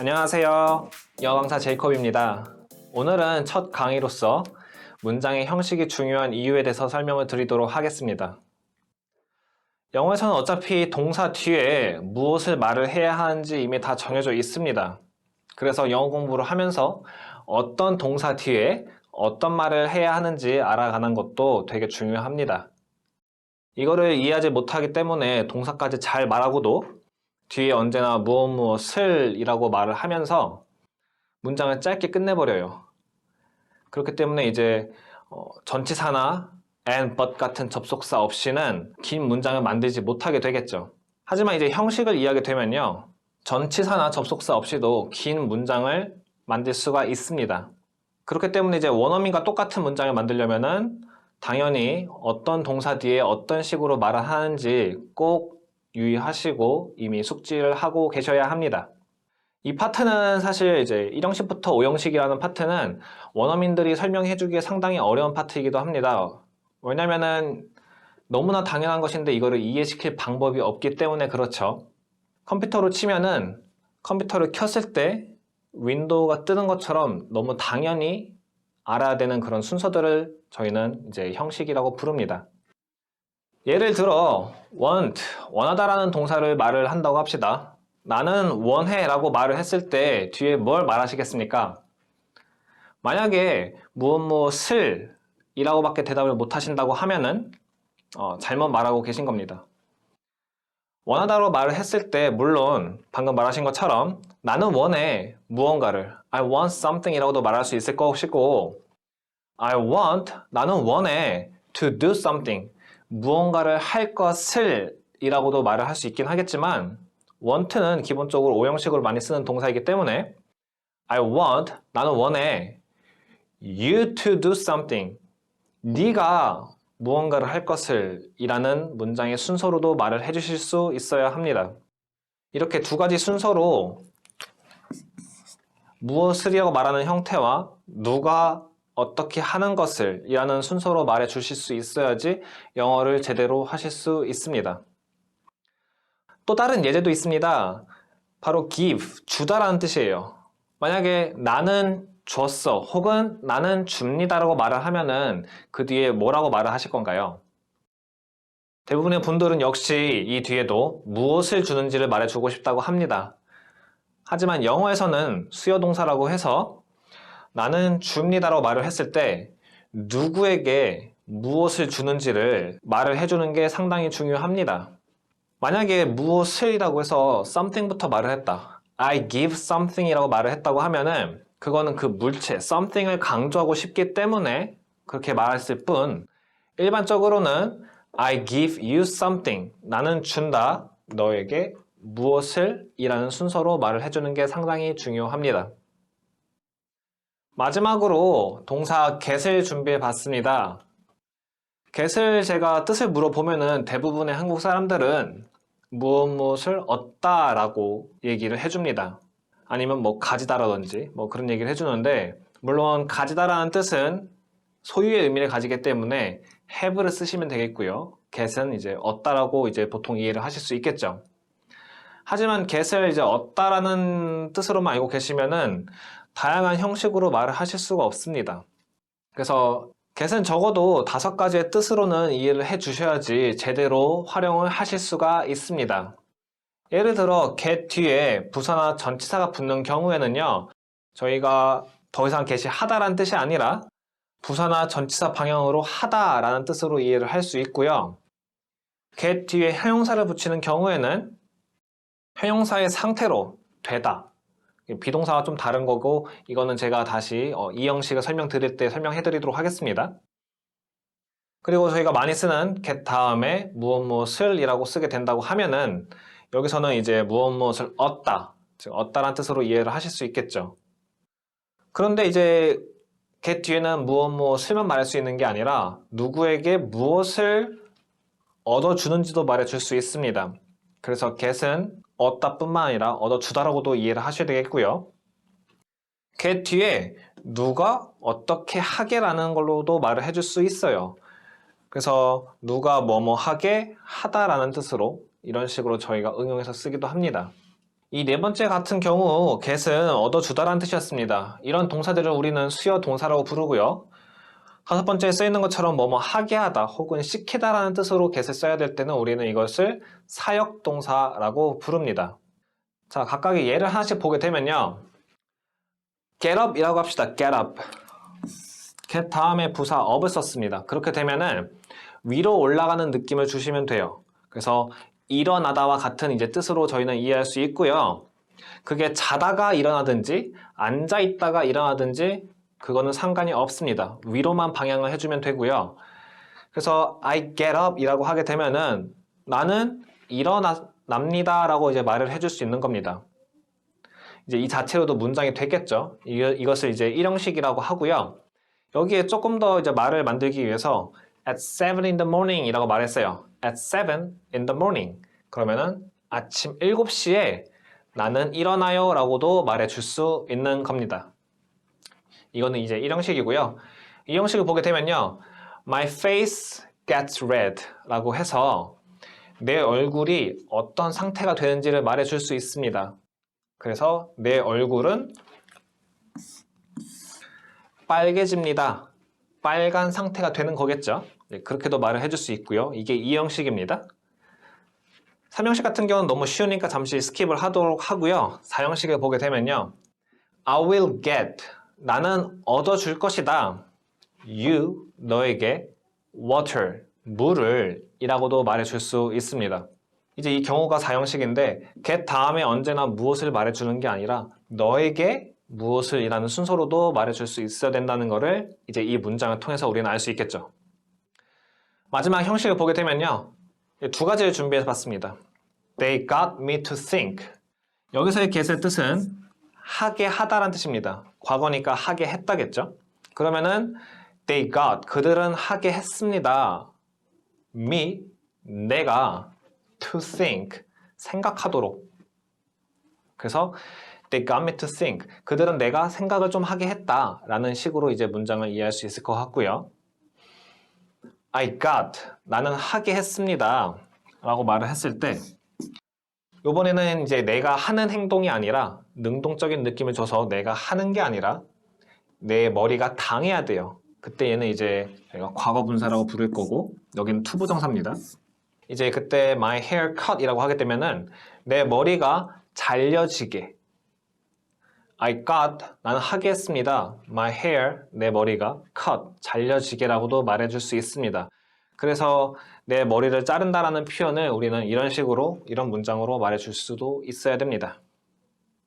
안녕하세요. 영어 강사 제이콥입니다. 오늘은 첫 강의로서 문장의 형식이 중요한 이유에 대해서 설명을 드리도록 하겠습니다. 영어에서는 어차피 동사 뒤에 무엇을 말을 해야 하는지 이미 다 정해져 있습니다. 그래서 영어 공부를 하면서 어떤 동사 뒤에 어떤 말을 해야 하는지 알아가는 것도 되게 중요합니다. 이거를 이해하지 못하기 때문에 동사까지 잘 말하고도 뒤에 언제나 무엇 무엇을 이라고 말을 하면서 문장을 짧게 끝내버려요. 그렇기 때문에 이제 어, 전치사나 and, but 같은 접속사 없이는 긴 문장을 만들지 못하게 되겠죠. 하지만 이제 형식을 이해하게 되면요. 전치사나 접속사 없이도 긴 문장을 만들 수가 있습니다. 그렇기 때문에 이제 원어민과 똑같은 문장을 만들려면은 당연히 어떤 동사 뒤에 어떤 식으로 말을 하는지 꼭 유의하시고 이미 숙지를 하고 계셔야 합니다. 이 파트는 사실 이제 1형식부터 5형식이라는 파트는 원어민들이 설명해 주기에 상당히 어려운 파트이기도 합니다. 왜냐면은 너무나 당연한 것인데 이거를 이해시킬 방법이 없기 때문에 그렇죠. 컴퓨터로 치면은 컴퓨터를 켰을 때 윈도우가 뜨는 것처럼 너무 당연히 알아야 되는 그런 순서들을 저희는 이제 형식이라고 부릅니다. 예를 들어 want, 원하다라는 동사를 말을 한다고 합시다. 나는 원해 라고 말을 했을 때 뒤에 뭘 말하시겠습니까? 만약에 무엇 무엇을 이라고 밖에 대답을 못 하신다고 하면은 어, 잘못 말하고 계신 겁니다. 원하다로 말을 했을 때 물론 방금 말하신 것처럼 나는 원해 무언가를 I want something 이라고도 말할 수 있을 것이고 I want 나는 원해 to do something 무언가를 할 것을 이라고도 말을 할 수 있긴 하겠지만 want는 기본적으로 오형식으로 많이 쓰는 동사이기 때문에 I want 나는 원해 you to do something 네가 무언가를 할 것을 이라는 문장의 순서로도 말을 해주실 수 있어야 합니다. 이렇게 두 가지 순서로 무엇을이라고 말하는 형태와 누가 어떻게 하는 것을 이라는 순서로 말해 주실 수 있어야지 영어를 제대로 하실 수 있습니다. 또 다른 예제도 있습니다. 바로 give, 주다라는 뜻이에요. 만약에 나는 줬어 혹은 나는 줍니다라고 말을 하면은 그 뒤에 뭐라고 말을 하실 건가요? 대부분의 분들은 역시 이 뒤에도 무엇을 주는지를 말해주고 싶다고 합니다. 하지만 영어에서는 수요동사라고 해서 나는 줍니다라고 말을 했을 때 누구에게 무엇을 주는지를 말을 해주는 게 상당히 중요합니다. 만약에 무엇을이라고 해서 something부터 말을 했다. I give something이라고 말을 했다고 하면은 그거는 그 물체 something을 강조하고 싶기 때문에 그렇게 말했을 뿐 일반적으로는 I give you something 나는 준다 너에게 무엇을 이라는 순서로 말을 해주는 게 상당히 중요합니다. 마지막으로 동사 get을 준비해 봤습니다. get을 제가 뜻을 물어보면은 대부분의 한국 사람들은 무엇 무엇을 얻다 라고 얘기를 해줍니다. 아니면 뭐 가지다라든지 뭐 그런 얘기를 해주는데 물론 가지다라는 뜻은 소유의 의미를 가지기 때문에 have를 쓰시면 되겠고요. get은 이제 얻다라고 이제 보통 이해를 하실 수 있겠죠. 하지만 get을 이제 얻다라는 뜻으로만 알고 계시면은 다양한 형식으로 말을 하실 수가 없습니다. 그래서 get은 적어도 다섯 가지의 뜻으로는 이해를 해 주셔야지 제대로 활용을 하실 수가 있습니다. 예를 들어 get 뒤에 부사나 전치사가 붙는 경우에는요. 저희가 더 이상 get이 하다라는 뜻이 아니라 부사나 전치사 방향으로 하다라는 뜻으로 이해를 할 수 있고요. get 뒤에 형용사를 붙이는 경우에는 형용사의 상태로 되다. 비동사와 좀 다른 거고 이거는 제가 다시 어, 이 형식을 설명드릴 때 설명해 드리도록 하겠습니다. 그리고 저희가 많이 쓰는 get 다음에 무엇 무엇을 이라고 쓰게 된다고 하면은 여기서는 이제 무엇 무엇을 얻다, 즉 얻다란 뜻으로 이해를 하실 수 있겠죠. 그런데 이제 get 뒤에는 무엇 무엇을만 말할 수 있는 게 아니라 누구에게 무엇을 얻어주는지도 말해줄 수 있습니다. 그래서 get은 얻다뿐만 아니라 얻어주다라고도 이해를 하셔야 되겠고요. get 뒤에 누가 어떻게 하게라는 걸로도 말을 해줄 수 있어요. 그래서 누가 뭐뭐 하게 하다라는 뜻으로 이런 식으로 저희가 응용해서 쓰기도 합니다. 이 네 번째 같은 경우 get은 얻어주다라는 뜻이었습니다. 이런 동사들을 우리는 수요 동사라고 부르고요. 다섯 번째에 쓰이는 것처럼 뭐뭐 하게 하다 혹은 시키다 라는 뜻으로 get을 써야 될 때는 우리는 이것을 사역 동사라고 부릅니다. 자, 각각의 예를 하나씩 보게 되면요. get up이라고 합시다. get up. get 다음에 부사 up을 썼습니다. 그렇게 되면은 위로 올라가는 느낌을 주시면 돼요. 그래서 일어나다와 같은 이제 뜻으로 저희는 이해할 수 있고요. 그게 자다가 일어나든지 앉아 있다가 일어나든지 그거는 상관이 없습니다. 위로만 방향을 해주면 되고요. 그래서 I get up 이라고 하게 되면은 나는 일어납니다 라고 이제 말을 해줄 수 있는 겁니다. 이제 이 자체로도 문장이 되겠죠. 이, 이것을 이제 일형식이라고 하고요. 여기에 조금 더 이제 말을 만들기 위해서 at 7 in the morning 이라고 말했어요. at 7 in the morning. 그러면은 아침 7시에 나는 일어나요 라고도 말해 줄 수 있는 겁니다. 이거는 이제 일형식이고요. 이 형식을 보게 되면요. My face gets red 라고 해서 내 얼굴이 어떤 상태가 되는지를 말해 줄 수 있습니다. 그래서 내 얼굴은 빨개집니다. 빨간 상태가 되는 거겠죠. 네, 그렇게도 말을 해줄 수 있고요. 이게 2형식입니다. 3형식 같은 경우는 너무 쉬우니까 잠시 스킵을 하도록 하고요. 4형식을 보게 되면요. I will get 나는 얻어줄 것이다. You 너에게 water 물을 이라고도 말해줄 수 있습니다. 이제 이 경우가 4형식인데 get 다음에 언제나 무엇을 말해주는 게 아니라 너에게 무엇을 이라는 순서로도 말해줄 수 있어야 된다는 것을 이제 이 문장을 통해서 우리는 알 수 있겠죠. 마지막 형식을 보게 되면요. 두 가지를 준비해서 봤습니다. They got me to think. 여기서의 get의 뜻은 하게 하다라는 뜻입니다. 과거니까 하게 했다겠죠. 그러면은 they got 그들은 하게 했습니다. me 내가 to think 생각하도록. 그래서 they got me to think 그들은 내가 생각을 좀 하게 했다라는 식으로 이제 문장을 이해할 수 있을 것 같고요. I got 나는 하게 했습니다. 라고 말을 했을 때 이번에는 이제 내가 하는 행동이 아니라 능동적인 느낌을 줘서 내가 하는 게 아니라 내 머리가 당해야 돼요. 그때 얘는 이제 내가 과거 분사라고 부를 거고 여기는 투부 정사입니다. 이제 그때 my hair cut 이라고 하게 되면은 내 머리가 잘려지게 I got 나는 하게 했습니다. My hair 내 머리가 cut 잘려지게라고도 말해줄 수 있습니다. 그래서 내 머리를 자른다라는 표현을 우리는 이런 식으로 이런 문장으로 말해줄 수도 있어야 됩니다.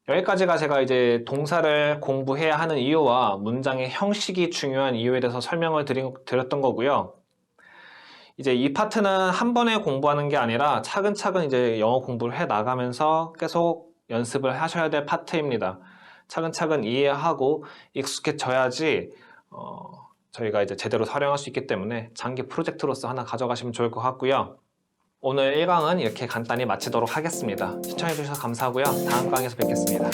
여기까지가 제가 이제 동사를 공부해야 하는 이유와 문장의 형식이 중요한 이유에 대해서 설명을 드린, 드렸던 거고요. 이제 이 파트는 한 번에 공부하는 게 아니라 차근차근 이제 영어 공부를 해 나가면서 계속 연습을 하셔야 될 파트입니다. 차근차근 이해하고 익숙해져야지 어, 저희가 이제 제대로 활용할 수 있기 때문에 장기 프로젝트로서 하나 가져가시면 좋을 것 같고요. 오늘 1강은 이렇게 간단히 마치도록 하겠습니다. 시청해주셔서 감사하고요. 다음 강에서 뵙겠습니다.